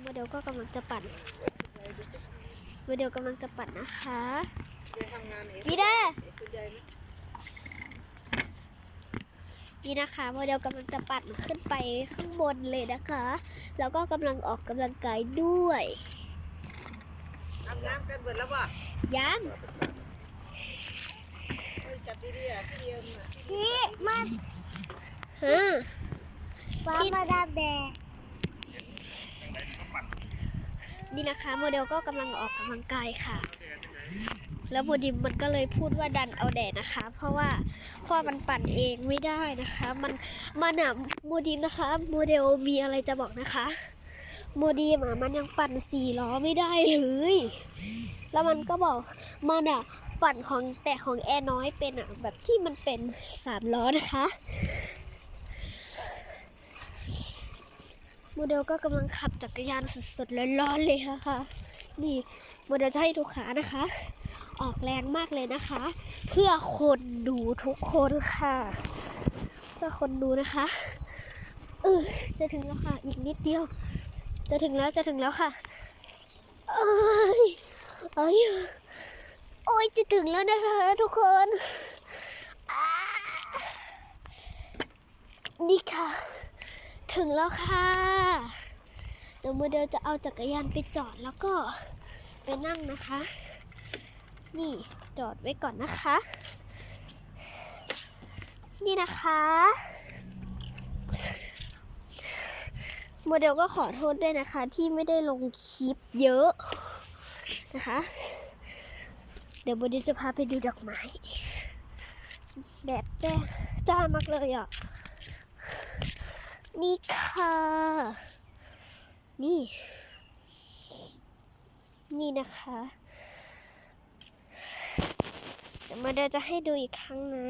โมเดลก็กำลังจะปั่นโมเดลกำลังจะปั่นนะคะยายทำงานไหนวีด้าคุณยายไหมนี่นะคะโมเดลกำลังจะปั่นขึ้นไปข้างบนเลยนะคะ แล้วก็กำลังออกกำลังกายด้วยอาบน้ำกันเบิดแล้วป่ะยังเฮ้ยจับดีๆอะพี่เดียมอะพี่มาฮะฟ้ามาดามแดง นี่นะคะโมเดลก็กำลังออกกำลังกายค่ะ แล้วโมดิมมันก็เลยพูดว่าดันเอาแดดนะคะ เพราะว่าพราะมันปั่นเองไม่ได้นะคะ มันมันอะโมดิมนะคะโมเดลมีอะไรจะบอกนะคะโมดีมอะมันยังปั่นสี่ล้อไม่ได้เลย แล้วมันก็บอกมันอะปั่นของแต่ของแอร์น้อยเป็นอะแบบที่มันเป็นสามล้อนะคะ โมเดลก็กำลังขับจักรยานสดๆร้อนๆเลยค่ะนี่โมเดลจะให้ดูขานะคะ ออกแรงมากเลยนะคะ เพื่อคนดูทุกคนค่ะ เพื่อคนดูนะคะเออจะถึงแล้วค่ะ อีกนิดเดียว จะถึงแล้วจะถึงแล้วค่ะเอ้ยเอ้ยโอ้ยจะถึงแล้วนะคะทุกคนนี่ค่ะ ถึงแล้วค่ะ เดี๋ยวโมเดลจะเอาจักรยานไปจอดแล้วก็ไปนั่งนะคะ นี่จอดไว้ก่อนนะคะ นี่นะคะโมเดลก็ขอโทษด้วยนะคะ ที่ไม่ได้ลงคลิปเยอะนะคะ เดี๋ยวโมเดลจะพาไปดูดอกไม้แดดแจ้จ้ามากเลยอะ นี่ค่ะ นี่ นี่นะคะเดี๋ยวโมเดลจะให้ดูอีกครั้งนะ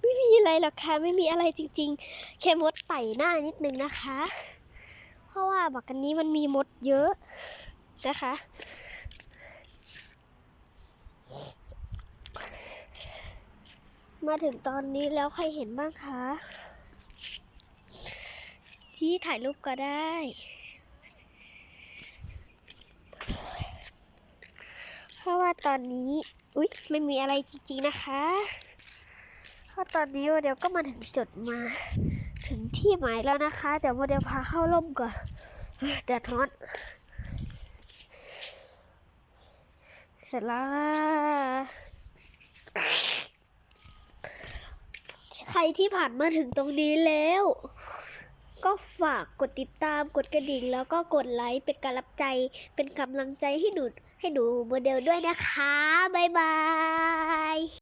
ไม่มีอะไรหรอกค่ะ ไม่มีอะไรจริงๆ แค่มดไต่หน้านิดนึงนะคะ เพราะว่าบักกันนี้มันมีมดเยอะนะคะ มาถึงตอนนี้แล้วใครเห็นบ้างคะ ที่ถ่ายรูปก็ได้ เพราะว่าตอนนี้ อุ๊ย ไม่มีอะไรจริงๆนะคะ เพราะตอนนี้โมเดลก็มาถึงจุดมา ถึงที่หมายแล้วนะคะ เดี๋ยวโมเดลพาเข้าร่มก่อนแดดร้อนเสร็จแล้วค่ะใค รที่ผ่านมาถึงตรงนี้แล้ว ก็ฝากกดติดตามกดกระดิ่ง แล้วก็กดไลค์เป็นการรับใจ เป็นกำลังใจให้หนูให้หนูโมเดลด้วยนะคะ บ๊ายบาย